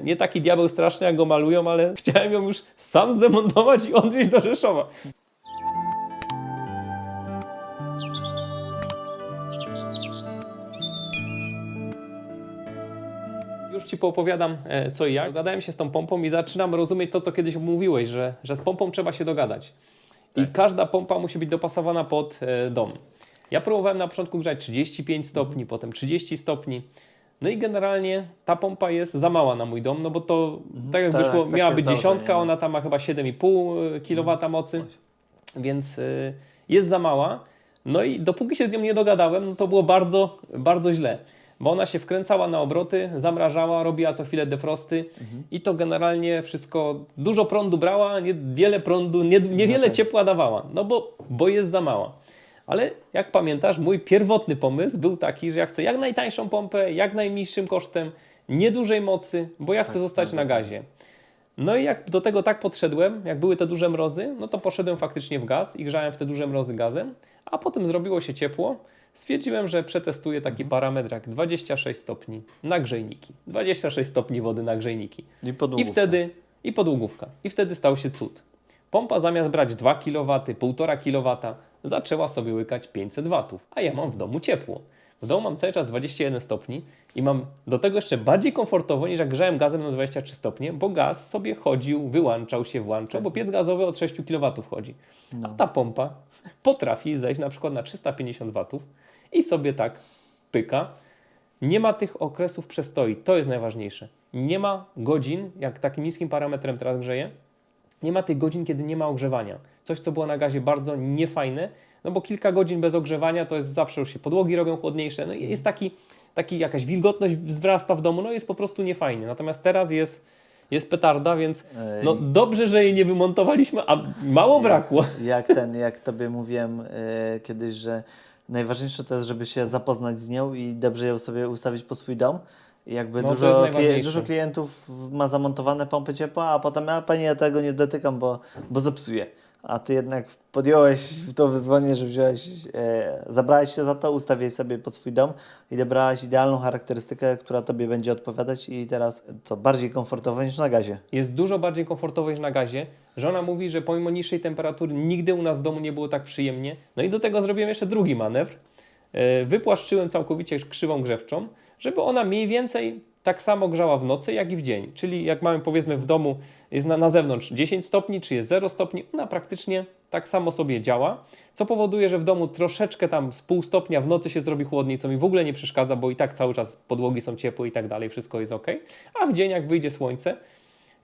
nie taki diabeł straszny, jak go malują, ale chciałem ją już sam zdemontować i odwieźć do Rzeszowa. Już Ci poopowiadam e, co i jak. Dogadałem się z tą pompą i zaczynam rozumieć to, co kiedyś mówiłeś, że, że z pompą trzeba się dogadać. I każda pompa musi być dopasowana pod e, dom. Ja próbowałem na początku grzać 35 stopni, potem 30 stopni. No i generalnie ta pompa jest za mała na mój dom, no bo to tak jak Tak, wyszło, miała być dziesiątka, no. ona tam ma chyba 7,5 kW mocy, więc y, jest za mała. No i dopóki się z nią nie dogadałem, no to było bardzo, bardzo źle. Bo ona się wkręcała na obroty, zamrażała, robiła co chwilę defrosty i to generalnie wszystko, dużo prądu brała, nie, wiele prądu, nie, niewiele tak. ciepła dawała, no bo, bo jest za mała. Ale jak pamiętasz, mój pierwotny pomysł był taki, że ja chcę jak najtańszą pompę, jak najmniejszym kosztem, niedużej mocy, bo ja chcę zostać na gazie. No i jak do tego tak podszedłem, jak były te duże mrozy, no to poszedłem faktycznie w gaz i grzałem w te duże mrozy gazem, a potem zrobiło się ciepło. Stwierdziłem, że przetestuję taki parametr jak 26 stopni na grzejniki. 26 stopni wody na grzejniki. I I podłogówka. wtedy, i podłogówka. I wtedy stał się cud. Pompa zamiast brać 2 kW, 1,5 kW, zaczęła sobie łykać 500 W, a ja mam w domu ciepło. W domu mam cały czas 21 stopni i mam do tego jeszcze bardziej komfortowo niż jak grzałem gazem na 23 stopnie, bo gaz sobie chodził, wyłączał się, włączał, bo piec gazowy od 6 kW chodzi. A ta pompa potrafi zejść na przykład na 350 W i sobie tak pyka. Nie ma tych okresów przestoi, to jest najważniejsze. Nie ma godzin, jak takim niskim parametrem teraz grzeje, nie ma tych godzin, kiedy nie ma ogrzewania. Coś, co było na gazie bardzo niefajne, no bo kilka godzin bez ogrzewania to jest zawsze już się podłogi robią chłodniejsze, no i jest taki, taki jakaś wilgotność wzrasta w domu, no jest po prostu niefajnie. Natomiast teraz jest, jest petarda, więc no dobrze, że jej nie wymontowaliśmy, a mało brakło. Jak ten, jak tobie mówiłem e, kiedyś, że najważniejsze to jest, żeby się zapoznać z nią i dobrze ją sobie ustawić po swój dom. Jakby No, dużo, dużo klientów ma zamontowane pompy ciepła, a potem, a panie, ja tego nie dotykam, bo, bo zepsuję. A ty jednak podjąłeś to wyzwanie, że wziąłeś, e, zabrałeś się za to, ustawiłeś sobie pod swój dom i dobrałaś idealną charakterystykę, która tobie będzie odpowiadać i teraz co, bardziej komfortowo niż na gazie. jest dużo bardziej komfortowo niż na gazie. Żona mówi, że pomimo niższej temperatury nigdy u nas w domu nie było tak przyjemnie. No i do tego zrobiłem jeszcze drugi manewr. E, Wypłaszczyłem całkowicie krzywą grzewczą, żeby ona mniej więcej tak samo grzała w nocy, jak i w dzień. Czyli jak mamy powiedzmy w domu, jest na, na zewnątrz 10 stopni, czy jest 0 stopni, ona praktycznie tak samo sobie działa, co powoduje, że w domu troszeczkę tam z pół stopnia w nocy się zrobi chłodniej, co mi w ogóle nie przeszkadza, bo i tak cały czas podłogi są ciepłe i tak dalej, wszystko jest ok. A w dzień jak wyjdzie słońce,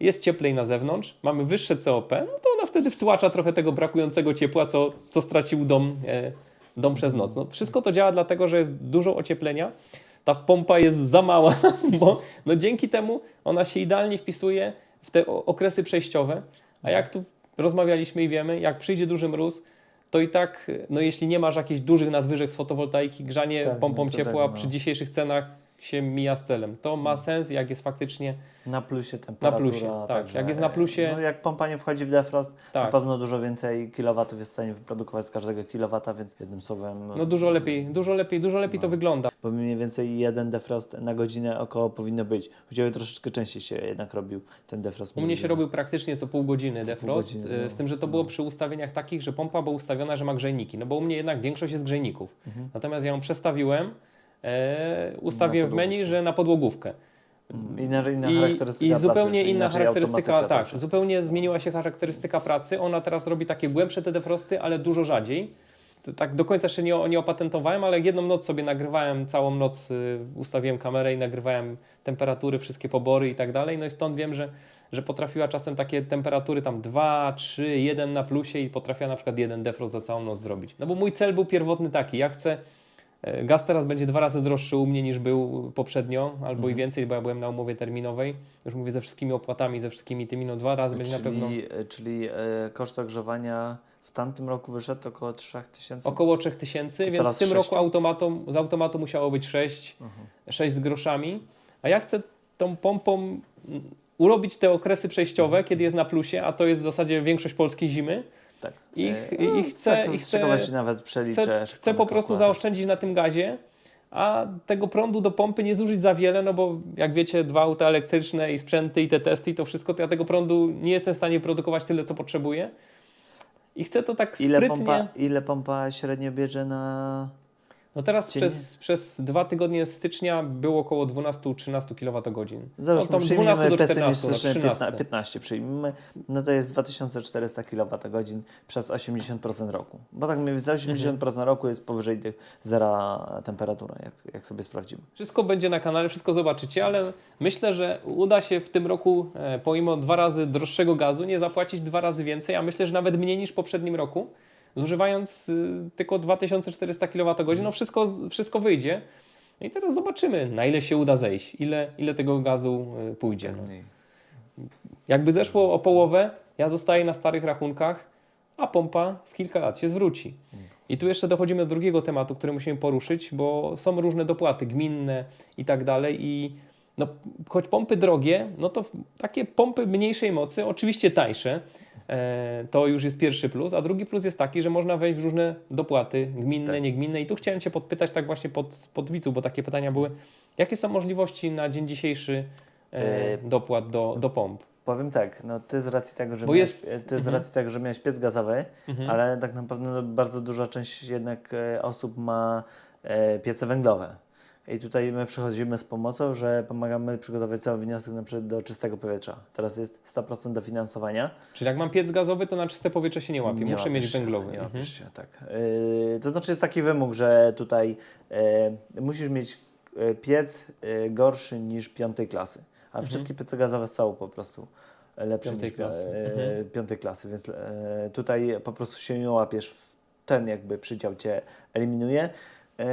jest cieplej na zewnątrz, mamy wyższe COP, no to ona wtedy wtłacza trochę tego brakującego ciepła, co, co stracił dom, e, dom przez noc. No, wszystko to działa dlatego, że jest dużo ocieplenia. Ta pompa jest za mała, bo no, dzięki temu ona się idealnie wpisuje w te okresy przejściowe. A jak tu rozmawialiśmy i wiemy, jak przyjdzie duży mróz, to i tak, no jeśli nie masz jakichś dużych nadwyżek z fotowoltaiki, grzanie Tak, pompą no to ciepła tak, no. przy dzisiejszych cenach się mija z celem. To ma sens, jak jest faktycznie Na plusie temperatura. plusie, tak. także, Jak jest na plusie- No, jak pompa nie wchodzi w defrost, na Tak. pewno dużo więcej kilowatów jest w stanie wyprodukować z każdego kilowata, więc jednym słowem. No dużo lepiej, dużo lepiej, dużo lepiej No. to wygląda. Bo mniej więcej jeden defrost na godzinę około powinno być. Ciebie troszeczkę częściej się jednak robił ten defrost. U mnie się robił praktycznie co pół godziny Co pół defrost, godziny, y, no. z tym, że to było przy ustawieniach takich, że pompa była ustawiona, że ma grzejniki. No bo u mnie jednak większość jest grzejników. Mhm. Natomiast ja ją przestawiłem, e, ustawiłem w menu, że na podłogówkę. że Inna, inna I, I pracy, zupełnie czyli inna charakterystyka, tak, także. zupełnie zmieniła się charakterystyka pracy. Ona teraz robi takie głębsze te defrosty, ale dużo rzadziej. Tak do końca jeszcze nie, nie opatentowałem, ale jedną noc sobie nagrywałem, całą noc y, ustawiłem kamerę i nagrywałem temperatury, wszystkie pobory i tak dalej. No i stąd wiem, że, że potrafiła czasem takie temperatury tam 2, 3, 1 na plusie i potrafiła na przykład jeden defrost za całą noc zrobić. No bo mój cel był pierwotny taki, ja chcę Gaz teraz będzie dwa razy droższy u mnie niż był poprzednio, albo i więcej, bo ja byłem na umowie terminowej. Już mówię ze wszystkimi opłatami, ze wszystkimi tymi, no dwa razy będzie na pewno Czyli, czyli e, koszt ogrzewania w tamtym roku wyszedł około 3000. około 3000, To więc w tym sześć? roku automatą, z automatu musiało być 6, Mhm. 6 z groszami. A ja chcę tą pompą urobić te okresy przejściowe, kiedy jest na plusie, a to jest w zasadzie większość polskiej zimy. Tak. I, E, i, i chcę, tak, i z chcę, nawet przeliczę. chcę, chcę po prostu zaoszczędzić na tym gazie, a tego prądu do pompy nie zużyć za wiele, no bo jak wiecie, dwa auta elektryczne i sprzęty i te testy i to wszystko, to ja tego prądu nie jestem w stanie produkować tyle, co potrzebuję. I chcę to tak Ile sprytnie... pompa, ile pompa średnio bierze na... No teraz Dziennie? przez, przez dwa tygodnie stycznia było około 12-13 kWh. Załóżmy, no, tam 12 przyjmijmy do 14, no, pesymistycznie 13. 15, 15 przyjmijmy, no to jest 2400 kWh przez 80% roku. Bo tak mniej więcej 80% Mhm. roku jest powyżej zera temperatura, jak, jak sobie sprawdzimy. Wszystko będzie na kanale, wszystko zobaczycie, ale myślę, że uda się w tym roku, e, pomimo dwa razy droższego gazu, nie zapłacić dwa razy więcej, a myślę, że nawet mniej niż w poprzednim roku, zużywając y, tylko 2400 kWh, no wszystko, wszystko wyjdzie. No I teraz zobaczymy, na ile się uda zejść, ile, ile tego gazu y, pójdzie. No. Jakby zeszło o połowę, ja zostaję na starych rachunkach, a pompa w kilka lat się zwróci. I tu jeszcze dochodzimy do drugiego tematu, który musimy poruszyć, bo są różne dopłaty gminne i tak dalej. I no, choć pompy drogie, no to takie pompy mniejszej mocy, oczywiście tańsze, to już jest pierwszy plus, a drugi plus jest taki, że można wejść w różne dopłaty gminne, Tak. niegminne. I tu chciałem Cię podpytać tak właśnie pod, pod widzu, bo takie pytania były. Jakie są możliwości na dzień dzisiejszy e, E, dopłat do, do pomp? Powiem tak, no ty z racji tego, że Bo miałeś, jest- ty z mhm. racji tego, że miałeś piec gazowy, Mhm. ale tak naprawdę bardzo duża część jednak e, osób ma e, piece węglowe. I tutaj my przychodzimy z pomocą, że pomagamy przygotować cały wniosek na przykład do czystego powietrza. Teraz jest 100% dofinansowania. Czyli jak mam piec gazowy, to na czyste powietrze się nie łapie. Nie Muszę mieć łapiesz węglowy. Nie Mhm. się, tak. Yy, to znaczy jest taki wymóg, że tutaj yy, musisz mieć yy, piec yy, gorszy niż piątej klasy. A Mhm. wszystkie piece gazowe są po prostu lepsze Piątej niż klasy. Yy, piątej klasy, więc yy, tutaj po prostu się nie łapiesz. Ten jakby przydział cię eliminuje. Yy,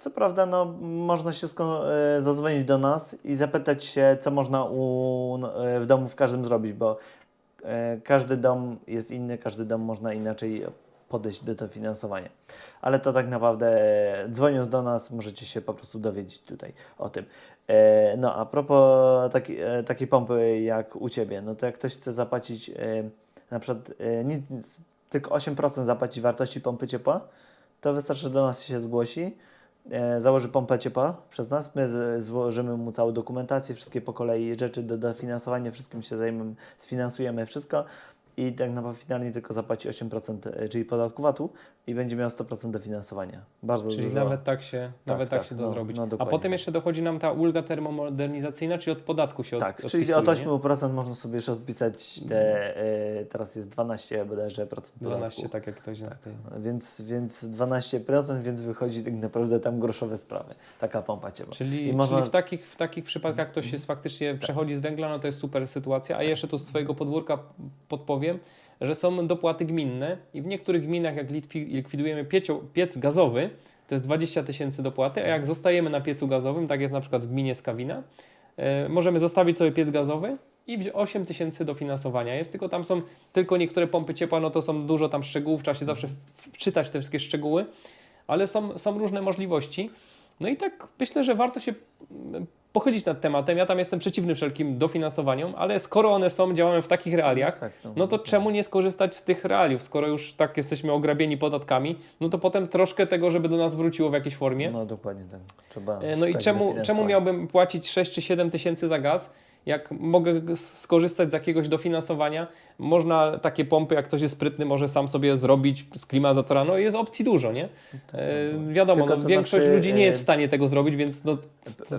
co prawda, no, można się yy, zadzwonić do nas i zapytać się, co można u, yy, w domu w każdym zrobić, bo E, Każdy dom jest inny, każdy dom można inaczej podejść do dofinansowania. Ale to tak naprawdę e, dzwoniąc do nas możecie się po prostu dowiedzieć tutaj o tym. E, No a propos taki, e, takiej pompy jak u Ciebie, no to jak ktoś chce zapłacić e, na przykład e, nic, tylko 8% zapłacić wartości pompy ciepła, to wystarczy, że do nas się zgłosi, e, założy pompę ciepła przez nas, my złożymy mu całą dokumentację, wszystkie po kolei rzeczy do dofinansowania, wszystkim się zajmiemy, sfinansujemy wszystko i tak naprawdę finalnie tylko zapłaci 8%, e, czyli podatku VAT-u i będzie miał 100% dofinansowania. Bardzo Czyli dużo. nawet tak się, nawet tak tak, się da no, zrobić. no A potem tak. jeszcze dochodzi nam ta ulga termomodernizacyjna, czyli od podatku się tak, od, czyli odpisuje, od nie? 8% można sobie jeszcze odpisać te, e, teraz jest 12 bodajże procent podatku. 12, tak jak ktoś tak. tutaj. Więc, więc 12%, więc wychodzi tak naprawdę tam groszowe sprawy. Taka pompa ciepła. Czyli, I można- czyli w, takich, w takich przypadkach ktoś jest faktycznie przechodzi z węgla, no to jest super sytuacja. A jeszcze tu z swojego podwórka podpowiem, że są dopłaty gminne i w niektórych gminach, jak likwidujemy piecio, piec gazowy, to jest 20 tysięcy dopłaty, a jak zostajemy na piecu gazowym, tak jest na przykład w gminie Skawina, e, możemy zostawić sobie piec gazowy i wziąć 8 tysięcy dofinansowania jest, tylko tam są tylko niektóre pompy ciepła, no to są dużo tam szczegółów, trzeba się zawsze wczytać te wszystkie szczegóły, ale są, są różne możliwości. No i tak myślę, że warto się pochylić nad tematem. Ja tam jestem przeciwny wszelkim dofinansowaniom, ale skoro one są, działamy w takich realiach, Tak, no to czemu nie skorzystać z tych realiów? Skoro już tak jesteśmy ograbieni podatkami, no to potem troszkę tego, żeby do nas wróciło w jakiejś formie. No dokładnie tak. Trzeba E, No i czemu, czemu miałbym płacić 6 czy 7 tysięcy za gaz, jak mogę skorzystać z jakiegoś dofinansowania? Można takie pompy, jak ktoś jest sprytny, może sam sobie zrobić z klimatyzatora. No jest opcji dużo, nie? E, wiadomo, Tylko no, to większość znaczy, ludzi nie jest e, w stanie tego zrobić, więc no,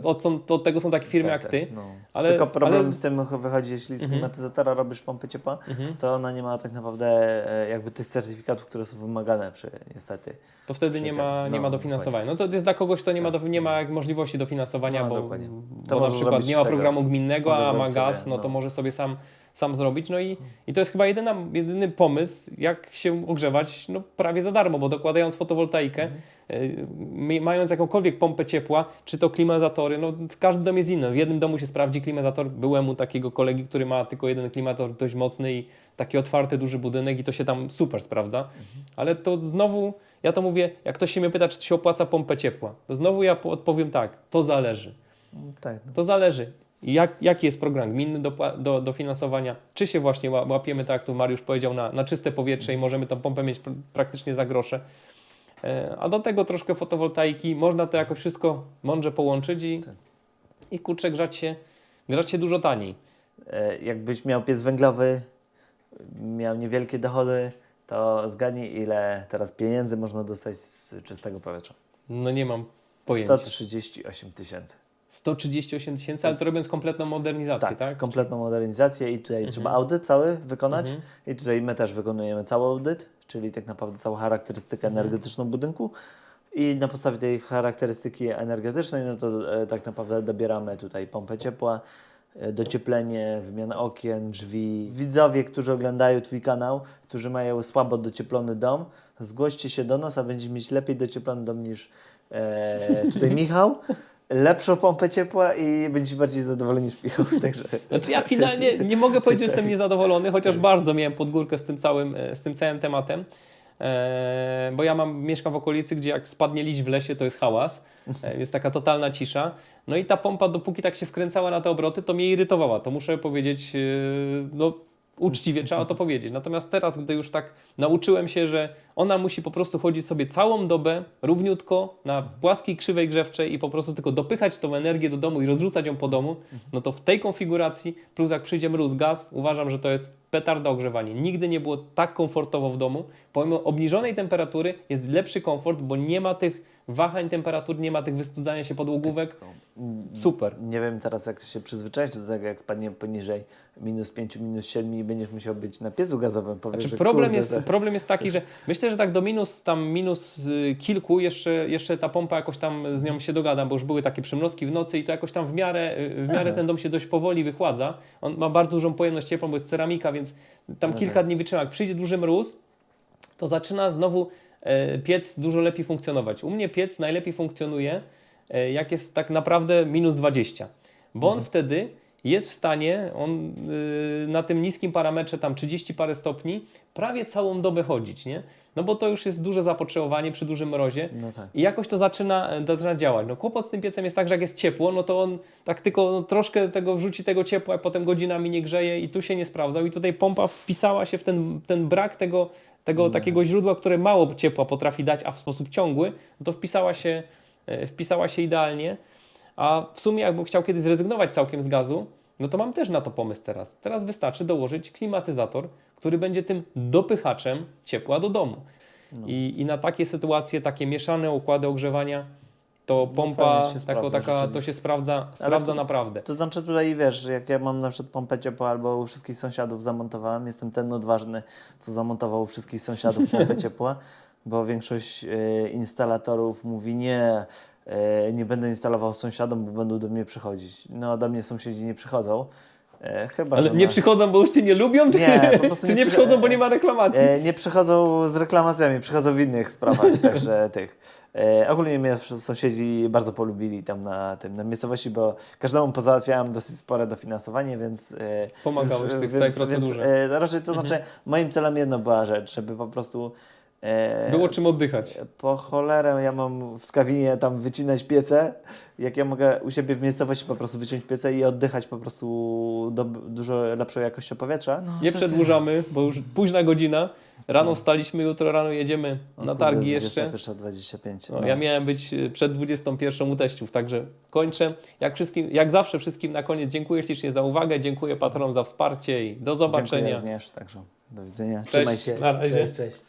od, są, to, od tego są takie firmy Tak, jak tak, ty. no. ale- Tylko problem ale- w tym wychodzi, jeśli z Mhm. klimatyzatora robisz pompę ciepła, Mhm. to ona nie ma tak naprawdę e, jakby tych certyfikatów, które są wymagane przy niestety. To wtedy Przy nie ma, nie no, ma dofinansowania. No to jest dla kogoś, kto nie ma, do, nie ma możliwości dofinansowania, No, bo, dokładnie. To bo na przykład nie ma tego. programu gminnego, A ma gaz, no no. to może sobie sam, sam zrobić. No i, i to jest chyba jedyna, jedyny pomysł, jak się ogrzewać no, prawie za darmo, bo dokładając fotowoltaikę, y, mając jakąkolwiek pompę ciepła, czy to klimatyzatory, no w każdym domu jest inny. W jednym domu się sprawdzi klimatyzator. Byłem u takiego kolegi, który ma tylko jeden klimatyzator dość mocny i taki otwarty, duży budynek i to się tam super sprawdza. Ale to znowu, ja to mówię, jak ktoś się mnie pyta, czy się opłaca pompę ciepła, to znowu ja po- odpowiem tak, to zależy. Tak, no. To zależy. Jak, jaki jest program gminny do, do, do finansowania? Czy się właśnie ła- łapiemy, tak jak tu Mariusz powiedział, na, na czyste powietrze i możemy tą pompę mieć pr- praktycznie za grosze? E, A do tego troszkę fotowoltaiki, można to jakoś wszystko mądrze połączyć i, Tak. i kurczę, grzać się, grzać się dużo taniej. E, Jakbyś miał piec węglowy, miał niewielkie dochody, to zgadnij ile teraz pieniędzy można dostać z czystego powietrza. No nie mam pojęcia. 138 tysięcy. 138 tysięcy, ale to robiąc kompletną modernizację, Tak, tak? kompletną modernizację i tutaj trzeba audyt cały wykonać Mhm. i tutaj my też wykonujemy cały audyt, czyli tak naprawdę całą charakterystykę Mhm. energetyczną budynku i na podstawie tej charakterystyki energetycznej, no to e, tak naprawdę dobieramy tutaj pompę ciepła, e, docieplenie, wymianę okien, drzwi. Widzowie, którzy oglądają Twój kanał, którzy mają słabo docieplony dom, zgłoście się do nas, a będziecie mieć lepiej docieplony dom niż e, tutaj Michał. Lepszą pompę ciepła i będziecie bardziej zadowoleni niż Michał. Także Znaczy ja finalnie nie mogę powiedzieć, że jestem niezadowolony, chociaż bardzo miałem pod górkę z tym całym, e, z tym całym tematem. E, bo ja mam, mieszkam w okolicy, gdzie jak spadnie liść w lesie, to jest hałas. E, jest taka totalna cisza. No i ta pompa, dopóki tak się wkręcała na te obroty, to mnie irytowała. To muszę powiedzieć, e, no uczciwie trzeba to powiedzieć. Natomiast teraz, gdy już tak nauczyłem się, że ona musi po prostu chodzić sobie całą dobę równiutko na płaskiej krzywej grzewczej i po prostu tylko dopychać tą energię do domu i rozrzucać ją po domu, no to w tej konfiguracji, plus jak przyjdzie mróz, gaz, uważam, że to jest petarda ogrzewanie. Nigdy nie było tak komfortowo w domu. Pomimo obniżonej temperatury jest lepszy komfort, bo nie ma tych wahań temperatur, nie ma tych wystudzania się podłogówek. Super. Nie wiem teraz, jak się przyzwyczaić do tego, jak spadnie poniżej minus 5, minus 7 i będziesz musiał być na piecu gazowym. Powiesz, Znaczy, problem, kurde, jest, to- problem jest taki, że myślę, że tak do minus tam minus y, kilku jeszcze, jeszcze ta pompa jakoś tam z nią się dogada, bo już były takie przymrozki w nocy i to jakoś tam w miarę, y, w miarę Aha. ten dom się dość powoli wychładza. On ma bardzo dużą pojemność ciepłą, bo jest ceramika, więc tam No kilka tak. dni wytrzyma. Jak przyjdzie duży mróz, to zaczyna znowu piec dużo lepiej funkcjonować. U mnie piec najlepiej funkcjonuje, e, jak jest tak naprawdę minus 20, bo Mhm. on wtedy jest w stanie, on y, na tym niskim parametrze, tam 30 parę stopni, prawie całą dobę chodzić, nie? No bo to już jest duże zapotrzebowanie przy dużym mrozie. No tak. I jakoś to zaczyna, zaczyna działać. No kłopot z tym piecem jest tak, że jak jest ciepło, no to on tak tylko no, troszkę tego wrzuci tego ciepła, a potem godzinami nie grzeje i tu się nie sprawdzał. I tutaj pompa wpisała się w ten, ten brak tego, tego takiego źródła, które mało ciepła potrafi dać, a w sposób ciągły, no to wpisała się, e, wpisała się idealnie. A w sumie jakbym chciał kiedyś zrezygnować całkiem z gazu, no to mam też na to pomysł teraz. Teraz wystarczy dołożyć klimatyzator, który będzie tym dopychaczem ciepła do domu. I, I na takie sytuacje, takie mieszane układy ogrzewania, to pompa fajnie się sprawdza taka, to rzeczywiście. się sprawdza, sprawdza to- naprawdę. To znaczy tutaj wiesz, że jak ja mam na przykład pompę ciepła albo u wszystkich sąsiadów zamontowałem, jestem ten odważny, co zamontował u wszystkich sąsiadów pompę ciepła, bo większość e, instalatorów mówi nie, e, nie będę instalował sąsiadom, bo będą do mnie przychodzić. No do mnie sąsiedzi nie przychodzą. E, chyba, Ale że nie na- przychodzą, bo już Cię nie lubią? Czy Nie, po prostu czy nie nie przy- przychodzą, bo nie ma reklamacji? E, nie przychodzą z reklamacjami, przychodzą w innych sprawach, także tych. E, ogólnie mnie sąsiedzi bardzo polubili tam na tym, na miejscowości, bo każdemu pozałatwiałem dosyć spore dofinansowanie, więc... E, Pomagałeś w tej całej procedurze. E, raczej to znaczy, moim celem jedno była rzecz, żeby po prostu... E, Było czym oddychać. po cholerę ja mam w Skawinie tam wycinać piece, jak ja mogę u siebie w miejscowości po prostu wyciąć piece i oddychać po prostu do, dużo lepszą jakością powietrza. No, Nie przedłużamy, bo już późna godzina. Rano wstaliśmy, jutro rano jedziemy O na kurde, targi jeszcze. 21.25. No, No. Ja miałem być y, przed 21 u teściów, także kończę. Jak, wszystkim, jak zawsze wszystkim na koniec dziękuję ślicznie za uwagę, dziękuję patronom za wsparcie i do Dziękuję zobaczenia. również, także do widzenia. Cześć, Trzymaj się. na razie. Cześć, cześć.